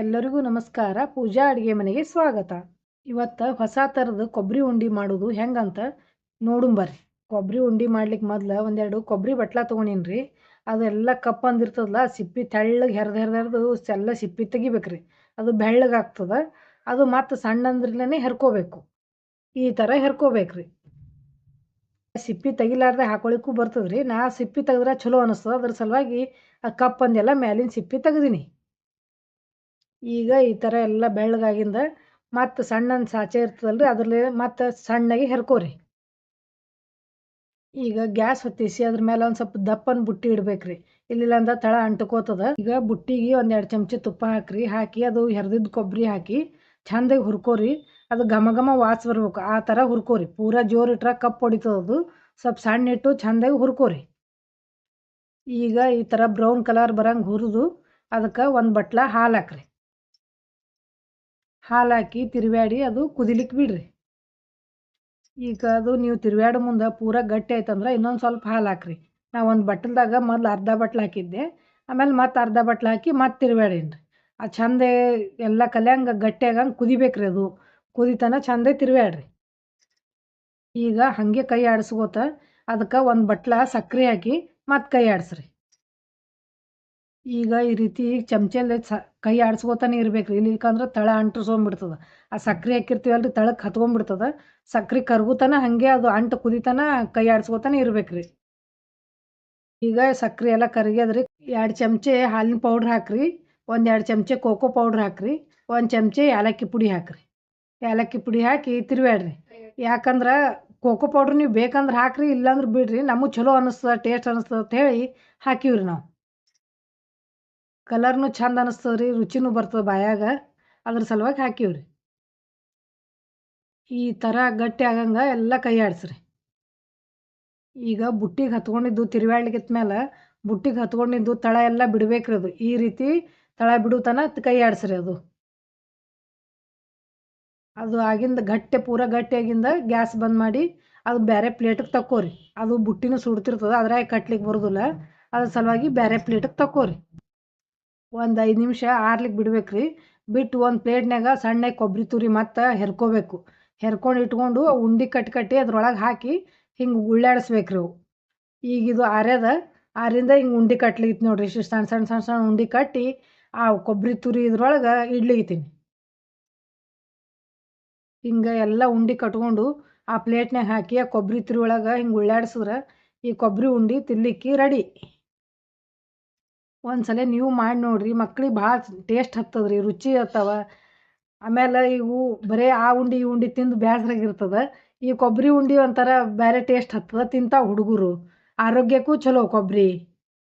ಎಲ್ಲರಿಗೂ ನಮಸ್ಕಾರ. ಪೂಜಾ ಅಡುಗೆ ಮನೆಗೆ ಸ್ವಾಗತ. ಇವತ್ತು ಹೊಸ ಥರದ ಕೊಬ್ಬರಿ ಉಂಡೆ ಮಾಡೋದು ಹೆಂಗಂತ ನೋಡುಂಬರ್ರಿ ಕೊಬ್ಬರಿ ಉಂಡೆ ಮಾಡ್ಲಿಕ್ಕೆ ಮೊದ್ಲು ಒಂದೆರಡು ಕೊಬ್ಬರಿ ಬಟ್ಲ ತಗೊಂಡಿನ್ರಿ. ಅದೆಲ್ಲ ಕಪ್ ಅಂದಿರ್ತದಲ್ಲ ಸಿಪ್ಪಿ ತೆಳ್ಳಗೆ ಹೆರ್ದು ಹೆರ್ದು ಎಲ್ಲ ಸಿಪ್ಪಿ ತೆಗಿಬೇಕ್ರಿ. ಅದು ಬೆಳ್ಳಗಾಗ್ತದೆ ಅದು ಮತ್ತು ಸಣ್ಣ ಅಂದ್ರಲೇ ಹೆರ್ಕೋಬೇಕು. ಈ ಥರ ಹೆರ್ಕೋಬೇಕ್ರಿ. ಸಿಪ್ಪಿ ತೆಗಿಲಾರ್ದೆ ಹಾಕೊಳಿಕ್ಕೂ ಬರ್ತದ್ರಿ. ನಾ ಸಿಪ್ಪಿ ತೆಗೆದ್ರೆ ಚಲೋ ಅನಿಸ್ತದೆ. ಅದ್ರ ಸಲುವಾಗಿ ಆ ಕಪ್ಪಂದೆಲ್ಲ ಮ್ಯಾಲಿನ ಸಿಪ್ಪಿ ತೆಗ್ದೀನಿ. ಈಗ ಈ ಥರ ಎಲ್ಲ ಬೆಳ್ಳಗಾಗಿಂದ ಮತ್ತು ಸಣ್ಣನ ಸಾಚೆ ಇರ್ತದಲ್ರಿ, ಅದ್ರಲ್ಲಿ ಮತ್ತು ಸಣ್ಣಗೆ ಹೆರ್ಕೋರಿ. ಈಗ ಗ್ಯಾಸ್ ಹೊತ್ತಿಸಿ ಅದ್ರ ಮೇಲೆ ಒಂದು ಸ್ವಲ್ಪ ದಪ್ಪನ ಬುಟ್ಟಿ ಇಡ್ಬೇಕ್ರಿ. ಇಲ್ಲಿಲ್ಲ ತಳ ಅಂಟ್ಕೋತದ. ಈಗ ಬುಟ್ಟಿಗೆ ಒಂದೆರಡು ಚಮಚ ತುಪ್ಪ ಹಾಕ್ರಿ, ಹಾಕಿ ಅದು ಹೆರ್ದಿದ್ದು ಕೊಬ್ಬರಿ ಹಾಕಿ ಚಂದಾಗಿ ಹುರ್ಕೋರಿ. ಅದು ಘಮ ಘಮ ವಾಸ ಬರ್ಬೇಕು, ಆ ಥರ ಹುರ್ಕೋರಿ. ಪೂರಾ ಜೋರು ಇಟ್ರ ಕಪ್ ಹೊಡಿತದ ಅದು, ಸ್ವಲ್ಪ ಸಣ್ಣ ಇಟ್ಟು ಚಂದಾಗಿ ಹುರ್ಕೋರಿ. ಈಗ ಈ ಥರ ಬ್ರೌನ್ ಕಲರ್ ಬರಂಗೆ ಹುರಿದು ಅದಕ್ಕೆ ಒಂದು ಬಟ್ಲ ಹಾಲು ಹಾಕ್ರಿ. ಹಾಲು ಹಾಕಿ ತಿರುವ್ಯಾಡಿ ಅದು ಕುದಿಲಿಕ್ಕೆ ಬಿಡ್ರಿ. ಈಗ ಅದು ನೀವು ತಿರುವ್ಯಾಡ ಮುಂದೆ ಪೂರ ಗಟ್ಟಿ ಆಯ್ತಂದ್ರೆ ಇನ್ನೊಂದು ಸ್ವಲ್ಪ ಹಾಲು ಹಾಕ್ರಿ. ನಾ ಒಂದು ಬಟ್ಟಲ್ದಾಗ ಮೊದ್ಲು ಅರ್ಧ ಬಟ್ಲು ಹಾಕಿದ್ದೆ. ಆಮೇಲೆ ಮತ್ತೆ ಅರ್ಧ ಬಟ್ಲು ಹಾಕಿ ಮತ್ತೆ ತಿರುವ್ಯಾಡೀನಿ ರೀ ಆ ಚಂದ ಎಲ್ಲ ಕಲ್ಯಾಂಗ ಗಟ್ಟಿ ಆಗಂಗೆ ಕುದಿಬೇಕ್ರಿ ಅದು. ಕುದಿತನ ಚಂದೇ ತಿರುವ್ಯಾಡ್ರಿ. ಈಗ ಹಾಗೆ ಕೈ ಆಡಿಸ್ಕೋತ ಅದಕ್ಕೆ ಒಂದು ಬಟ್ಲ ಸಕ್ಕರೆ ಹಾಕಿ ಮತ್ತೆ ಕೈ ಆಡಿಸ್ರಿ. ಈಗ ಈ ರೀತಿ ಚಮಚಲ್ಲಿ ಕೈ ಆಡ್ಸ್ಕೊತಾನೆ ಇರ್ಬೇಕು. ರೀ ಇಲ್ಲಿಕಂದ್ರೆ ತಳ ಅಂಟಿಸ್ಕೊಂಬಿಡ್ತದೆ ಆ ಸಕ್ರೆ ಹಾಕಿರ್ತೀವಲ್ರಿ ತಳಕ್ ತಳಕ್ಕೆ ಹತ್ಕೊಂಡ್ಬಿಡ್ತದೆ. ಸಕ್ರೆ ಕರ್ಗುತನ, ಹಂಗೆ ಅದು ಅಂಟು ಕುದಿತನ, ಕೈ ಆಡ್ಸ್ಕೊತಾನೆ ಇರ್ಬೇಕ್ರಿ. ಈಗ ಸಕ್ರೆ ಎಲ್ಲ ಕರಗ್ಯದ್ರಿ, ಎರಡು ಚಮಚೆ ಹಾಲಿನ ಪೌಡ್ರ್ ಹಾಕ್ರಿ, ಒಂದು ಎರಡು ಚಮಚೆ ಕೋಕೋ ಪೌಡ್ರ್ ಹಾಕ್ರಿ, ಒಂದು ಚಮಚೆ ಏಲಕ್ಕಿ ಪುಡಿ ಹಾಕ್ರಿ. ಏಲಕ್ಕಿ ಪುಡಿ ಹಾಕಿ ತಿರುವ್ಯಾಡ್ರಿ ಯಾಕಂದ್ರೆ ಕೋಕೋ ಪೌಡ್ರ್ ನೀವು ಬೇಕಂದ್ರೆ ಹಾಕ್ರಿ, ಇಲ್ಲಾಂದ್ರೆ ಬಿಡ್ರಿ, ನಮಗೆ ಚಲೋ ಅನಸ್ತದ, ಟೇಸ್ಟ್ ಅನಸ್ತದ ಅಂತ ಹೇಳಿ ಹಾಕಿವ್ರಿ ನಾವು. ಕಲರ್ನು ಚಂದ ಅನಿಸ್ತದೆ ರೀ ರುಚಿನೂ ಬರ್ತದೆ ಬಾಯಾಗ, ಅದ್ರ ಸಲುವಾಗಿ ಹಾಕಿವ್ರಿ ಈ ಥರ ಗಟ್ಟಿ ಆಗಂಗೆ ಎಲ್ಲ ಕೈ ಆಡಿಸ್ರಿ. ಈಗ ಬುಟ್ಟಿಗೆ ಹತ್ಕೊಂಡಿದ್ದು ತಿರುವಾಡ್ಲಿಕ್ಕೆ ಮೇಲೆ ಬುಟ್ಟಿಗೆ ಹತ್ಕೊಂಡಿದ್ದು ತಳ ಎಲ್ಲ ಬಿಡಬೇಕ್ರಿ ಅದು. ಈ ರೀತಿ ತಳ ಬಿಡುತನ ಕೈ ಆಡಿಸ್ರಿ ಅದು. ಅದು ಆಗಿಂದ ಗಟ್ಟಿ, ಪೂರ ಗಟ್ಟಿಯಾಗಿಂದ ಗ್ಯಾಸ್ ಬಂದ್ ಮಾಡಿ ಅದು ಬೇರೆ ಪ್ಲೇಟಿಗೆ ತಕ್ಕೋರಿ. ಅದು ಬುಟ್ಟಿನೂ ಸುಡ್ತಿರ್ತದೆ, ಅದ್ರಾಗ ಕಟ್ಲಿಕ್ಕೆ ಬರೋದಿಲ್ಲ. ಅದ್ರ ಸಲುವಾಗಿ ಬೇರೆ ಪ್ಲೇಟಿಗೆ ತಕ್ಕೋರಿ. ಒಂದು ಐದು ನಿಮಿಷ ಆರ್ಲಿಕ್ಕೆ ಬಿಡ್ಬೇಕು ರೀ ಬಿಟ್ಟು ಒಂದು ಪ್ಲೇಟ್ನಾಗ ಸಣ್ಣ ಕೊಬ್ಬರಿ ತುರಿ ಮತ್ತು ಹೆರ್ಕೋಬೇಕು. ಹೆರ್ಕೊಂಡು ಇಟ್ಕೊಂಡು ಉಂಡೆ ಕಟ್ಟಿ ಕಟ್ಟಿ ಅದ್ರೊಳಗೆ ಹಾಕಿ ಹಿಂಗೆ ಉಳ್ಳಾಡಿಸ್ಬೇಕು ರೀ ಅವು. ಈಗ ಇದು ಆರ್ಯದ, ಆರಿಂದ ಹಿಂಗೆ ಉಂಡೆ ಕಟ್ಲಿಕ್ಕೆ ನೋಡಿರಿ. ಇಷ್ಟು ಸಣ್ಣ ಸಣ್ಣ ಸಣ್ಣ ಸಣ್ಣ ಉಂಡೆ ಕಟ್ಟಿ ಆ ಕೊಬ್ಬರಿ ತುರಿ ಇದ್ರೊಳಗೆ ಇಡ್ಲಿಗಿತ್ತೀನಿ ಹಿಂಗೆ ಎಲ್ಲ ಉಂಡೆ ಕಟ್ಕೊಂಡು ಆ ಪ್ಲೇಟ್ನಾಗ ಹಾಕಿ ಆ ಕೊಬ್ಬರಿ ತುರಿ ಒಳಗೆ ಹಿಂಗೆ ಉಳ್ಳಾಡ್ಸಿದ್ರೆ ಈ ಕೊಬ್ಬರಿ ಉಂಡೆ ತಿನ್ಲಿಕ್ಕೆ ರೆಡಿ. ಒಂದು ಸಲ ನೀವು ಮಾಡಿ ನೋಡಿರಿ, ಮಕ್ಳಿಗೆ ಭಾಳ ಟೇಸ್ಟ್ ಹತ್ತದ ರೀ ರುಚಿ ಹತ್ತವ. ಆಮೇಲೆ ಇವು ಬರೀ ಆ ಉಂಡೆ ಈ ಉಂಡೆ ತಿಂದು ಬೇಸ್ರಾಗಿರ್ತದೆ ಈ ಕೊಬ್ಬರಿ ಉಂಡೆ ಒಂಥರ ಬೇರೆ ಟೇಸ್ಟ್ ಹತ್ತದ ತಿಂತಾವ ಹುಡುಗರು. ಆರೋಗ್ಯಕ್ಕೂ ಚಲೋ ಕೊಬ್ಬರಿ